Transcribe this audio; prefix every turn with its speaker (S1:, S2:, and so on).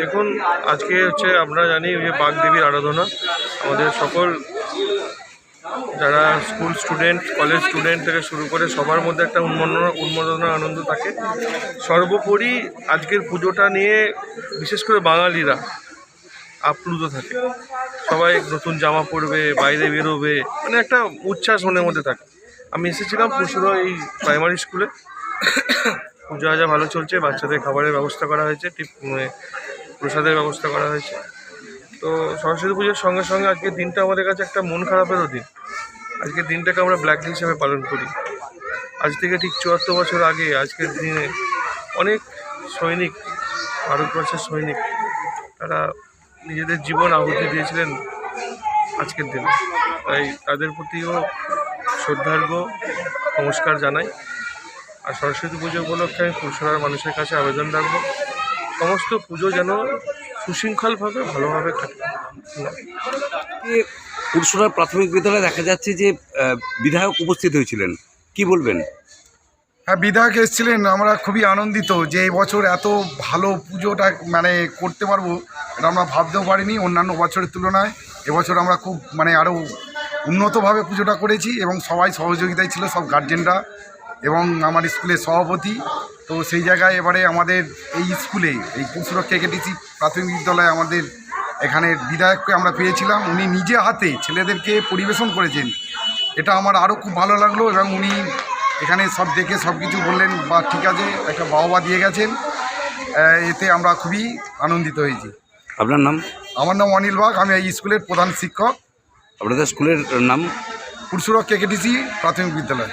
S1: দেখুন, আজকে হচ্ছে আমরা জানি যে বাগদেবীর আরাধনা। আমাদের সকল যারা স্কুল স্টুডেন্ট, কলেজ স্টুডেন্ট থেকে শুরু করে সবার মধ্যে একটা উন্মোদনা উন্মোদনা আনন্দ থাকে। সর্বোপরি আজকের পুজোটা নিয়ে বিশেষ করে বাঙালিরা আপ্লুত থাকে। সবাই নতুন জামা পরবে, বাইরে বেরোবে মানে একটা উচ্ছ্বাস মনের মধ্যে থাকে। আমি এসেছিলাম পুষুরো এই প্রাইমারি স্কুলে। পুজো আজা ভালো চলছে, বাচ্চাদের খাবারের ব্যবস্থা করা হয়েছে, টিপ মানে প্রসাদের ব্যবস্থা করা হয়েছে। তো সরস্বতী পুজোর সঙ্গে সঙ্গে আজকের দিনটা আমাদের কাছে একটা মন খারাপেরও দিন। আজকের দিনটাকে আমরা ব্ল্যাক ডে হিসেবে পালন করি। আজ থেকে ঠিক চুয়াত্তর বছর আগে আজকের দিনে অনেক সৈনিক, ভারতবর্ষের সৈনিক, তারা নিজেদের জীবন আহুতি দিয়েছিলেন আজকের দিনে। তাই তাদের প্রতিও শ্রদ্ধার্ঘ নমস্কার জানাই। আর সরস্বতী পুজো উপলক্ষে আমি পুরসভার মানুষের কাছে আবেদন রাখব। সমস্ত পুজো যেন সুশৃঙ্খলভাবে ভালোভাবে কাটে।
S2: পুরসুরা প্রাথমিক বিদ্যালয়ে দেখা যাচ্ছে যে বিধায়ক উপস্থিত হয়েছিলেন। কি বলবেন?
S3: হ্যাঁ বিধায়ক এসেছিলেন আমরা খুবই আনন্দিত যে এই বছর এত ভালো পুজোটা মানে করতে পারব এটা আমরা ভাবতেও পারিনি অন্যান্য বছরের তুলনায়। এবছর আমরা খুব মানে আরও উন্নতভাবে পুজোটা করেছি এবং সবাই সহযোগিতায় ছিল সব গার্জেনরা এবং আমার স্কুলের সভাপতি। তো সেই জায়গায় এবারে আমাদের এই স্কুলে এই পুরসুরক্ষা কেটেছি প্রাথমিক বিদ্যালয়ে আমাদের এখানের বিধায়ককে আমরা পেয়েছিলাম। উনি নিজে হাতে ছেলেদেরকে পরিবেশন করেছেন। এটা আমার আরও খুব ভালো লাগল এবং উনি এখানে সব দেখে সব কিছু বললেন বা ঠিক আছে একটা বাহবা দিয়ে গেছেন। এতে আমরা খুবই আনন্দিত হয়েছি।
S2: আপনার নাম?
S3: আমার নাম অনিল বাগ আমি এই স্কুলের প্রধান শিক্ষক।
S2: আপনাদের স্কুলের নাম?
S3: পুরসুরক কেকেটিসি প্রাথমিক বিদ্যালয়।